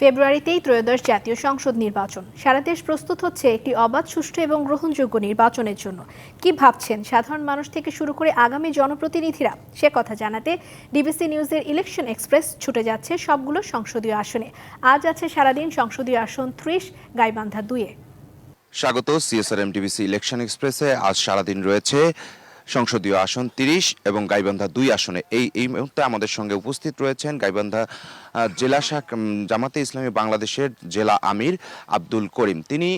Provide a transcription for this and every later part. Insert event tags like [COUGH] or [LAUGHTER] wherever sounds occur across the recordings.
ফেব্রুয়ারিতেই ত্রয়োদশ জাতীয় সংসদ নির্বাচন। সারা দেশ প্রস্তুত হচ্ছে একটি অবাধ, সুষ্ঠু এবং গ্রহণযোগ্য নির্বাচনের জন্য। কি ভাবছেন সাধারণ মানুষ থেকে শুরু করে আগামী জনপ্রতিনিধিরা? সে কথা জানাতে ডিবিসি নিউজের ইলেকশন এক্সপ্রেস ছুটে যাচ্ছে সবগুলো সংসদীয় আসনে। আজ আছে সারাদিন সংসদীয় আসন ত্রিশ, গাইবান্ধা দুয়ে স্বাগত, সিএসআরএম টিভিসি ইলেকশন এক্সপ্রেসে আজ সারাদিন রয়েছে সংসদীয় আসন তিরিশ এবং গাইবান্ধা দুই আসনে। এই এই মুহূর্তে আমাদের সঙ্গে উপস্থিত রয়েছেন গাইবান্ধা জেলা শাখ জামাতে ইসলামী বাংলাদেশের জেলা আমির আব্দুল করিম। তিনি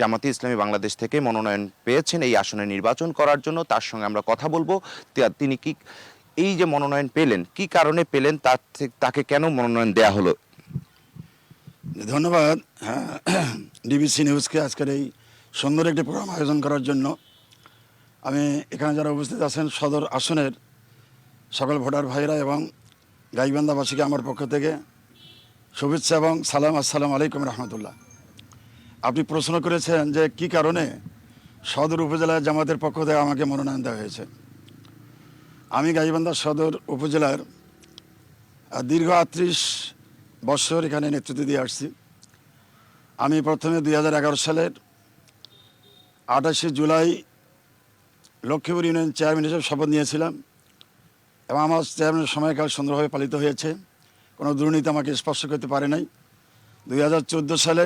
জামাতে ইসলামী বাংলাদেশ থেকে মনোনয়ন পেয়েছেন এই আসনে নির্বাচন করার জন্য। তার সঙ্গে আমরা কথা বলব। তিনি কি এই যে মনোনয়ন পেলেন কি কারণে পেলেন তার তাকে কেন মনোনয়ন দেয়া হলো? ধন্যবাদ। হ্যাঁ, [CLEARS THROAT] ডিবিসি নিউজকে আজকের এই সুন্দর একটি প্রোগ্রাম আয়োজন করার জন্য। আমি এখানে যারা উপস্থিত আছেন, সদর আসনের সকল ভোটার ভাইরা এবং গাইবান্ধাবাসীকে আমার পক্ষ থেকে শুভেচ্ছা এবং সালাম, আসসালাম আলাইকুম রহমতুল্লাহ। আপনি প্রশ্ন করেছেন যে কি কারণে সদর উপজেলার জামাতের পক্ষ থেকে আমাকে মনোনয়ন দেওয়া হয়েছে। আমি গাইবান্ধা সদর উপজেলার দীর্ঘ আটত্রিশ বৎসর এখানে নেতৃত্ব দিয়ে আসছি। আমি প্রথমে দুই হাজার এগারো সালের আঠাশে জুলাই লক্ষ্মীপুর ইউনিয়ন চেয়ারম্যান হিসেবে শপথ নিয়েছিলাম এবং আমার চেয়ারম্যানের সময়কাল সুন্দরভাবে পালিত হয়েছে। কোনো দুর্নীতি আমাকে স্পর্শ করতে পারে নাই। দু হাজার চোদ্দ সালে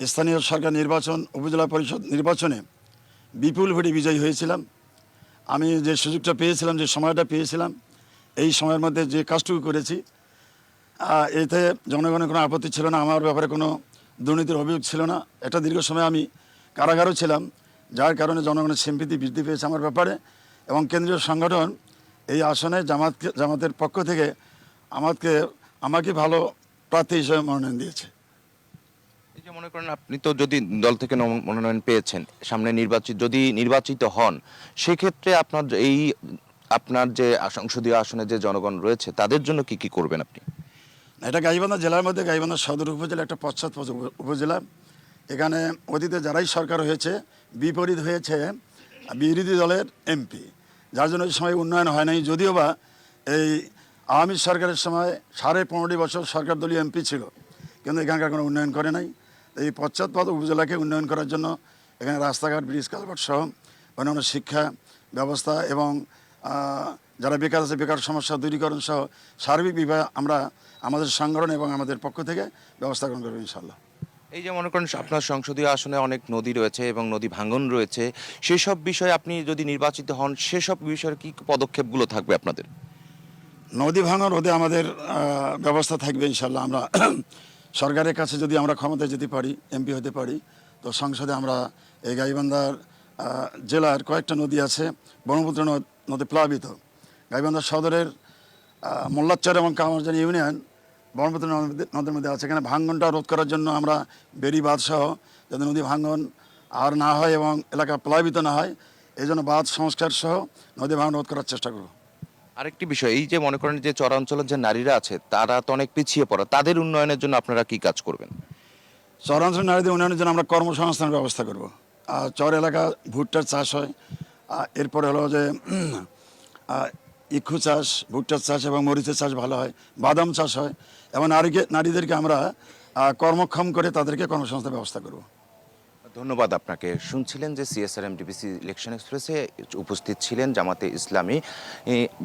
স্থানীয় সরকার নির্বাচন, উপজেলা পরিষদ নির্বাচনে বিপুল ভোটে বিজয়ী হয়েছিলাম। আমি যে সুযোগটা পেয়েছিলাম, যে সময়টা পেয়েছিলাম, এই সময়ের মধ্যে যে কাজটুকু করেছি এতে জনগণের কোনো আপত্তি ছিল না, আমার ব্যাপারে কোনো দুর্নীতির অভিযোগ ছিল না। একটা দীর্ঘ সময় আমি কারাগারও ছিলাম। যার কারণে জনগণের সিম্পিতি বৃদ্ধি পেয়েছে আমার ব্যাপারে। এবং কেন্দ্রীয় সংগঠন এই আসনে জামাতকে জামাতের পক্ষ থেকে আমাকে আমাকে ভালো প্রার্থী হিসেবে মনোনয়ন দিয়েছে। এই যে মনে করেন আপনি তো যদি দল থেকে মনোনয়ন পেয়েছেন সামনে নির্বাচিত যদি নির্বাচিত হন সেক্ষেত্রে আপনার এই আপনার যে সংসদীয় আসনে যে জনগণ রয়েছে তাদের জন্য কি কি করবেন আপনি? এটা গাইবান্ধা জেলার মধ্যে গাইবান্ধা সদর উপজেলা একটা পশ্চাৎ উপজেলা। এখানে অতীতে যারাই সরকার হয়েছে, বিপরীত হয়েছে বিরোধী দলের এমপি। যার জন্য সময় উন্নয়ন হয় নাই, যদিও বা এই আওয়ামী সরকারের সময় সাড়ে পনেরোটি বছর সরকার দলীয় এমপি ছিল, কিন্তু এখানকার কোনো উন্নয়ন করে নাই। এই পশ্চাৎপদ উপজেলাকে উন্নয়ন করার জন্য এখানে রাস্তাঘাট, ব্রিজ, কালভার্ট সহ অন্যান্য শিক্ষা ব্যবস্থা এবং যারা বেকার আছে, বেকার সমস্যা দূরীকরণ সহ সার্বিক বিভাগ আমরা আমাদের সংগঠন এবং আমাদের পক্ষ থেকে ব্যবস্থা গ্রহণ করব ইনশাল্লাহ এই যে মনে করেন আপনার সংসদীয় আসনে অনেক নদী রয়েছে এবং নদী ভাঙন রয়েছে, সেসব বিষয়ে আপনি যদি নির্বাচিত হন, সেসব বিষয়ে কি পদক্ষেপগুলো থাকবে আপনাদের? নদী ভাঙন রোধে আমাদের ব্যবস্থা থাকবে ইনশাল্লাহ আমরা [CLEARS THROAT] সরকারের কাছে যদি আমরা ক্ষমতায় যেতে পারি, এমপি হতে পারি, তো সংসদে আমরা এই গাইবান্ধার জেলার কয়েকটা নদী আছে, ব্রহ্মপুত্র নদ- প্লাবিত। গাইবান্ধা সদরের মোল্লাচর এবং কামারজানি ইউনিয়ন ব্রহ্মপুত্র নদী- নদের মধ্যে আছে। এখানে ভাঙ্গনটা রোধ করার জন্য আমরা বেরি বাঁধ সহ যাতে নদী ভাঙ্গন আর না হয় এবং এলাকা প্লাবিত না হয় এই জন্য বাঁধ সংস্কার সহ নদী ভাঙ্গন রোধ করার চেষ্টা করব। আরেকটি বিষয় এই যে মনে করেন যে চরাঞ্চলের যে নারীরা আছে তারা তো অনেক পিছিয়ে পড়া। তাদের উন্নয়নের জন্য আপনারা কি কাজ করবেন? চরাঞ্চল নারীদের উন্নয়নের জন্য আমরা কর্মসংস্থানের ব্যবস্থা করব। আর চর এলাকা ভুট্টার চাষ হয়। এরপরে হলো যে [CLEARS THROAT] ইক্ষু চাষ, ভুট্টার চাষ এবং মরিচের চাষ ভালো হয়, বাদাম চাষ হয়। এবং নারীকে নারীদেরকে আমরা কর্মক্ষম করে তাদেরকে কর্মসংস্থান ব্যবস্থা করব। ধন্যবাদ আপনাকে। শুনছিলেন যে সিএসআরএম ডিবিসি ইলেকশন এক্সপ্রেসে উপস্থিত ছিলেন জামাতে ইসলামী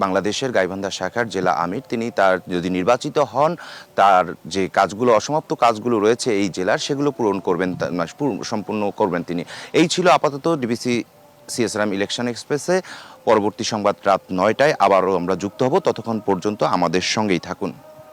বাংলাদেশের গাইবান্ধা শাখার জেলা আমির। তিনি তার যদি নির্বাচিত হন, তার যে কাজগুলো, অসমাপ্ত কাজগুলো রয়েছে এই জেলার, সেগুলো পূরণ করবেন সম্পূর্ণ করবেন তিনি। এই ছিল আপাতত ডিবিসি সিএসআরএম ইলেকশন এক্সপ্রেসে। পরবর্তী সংবাদ রাত নয়টায় আবারও আমরা যুক্ত হব। ততক্ষণ পর্যন্ত আমাদের সঙ্গেই থাকুন।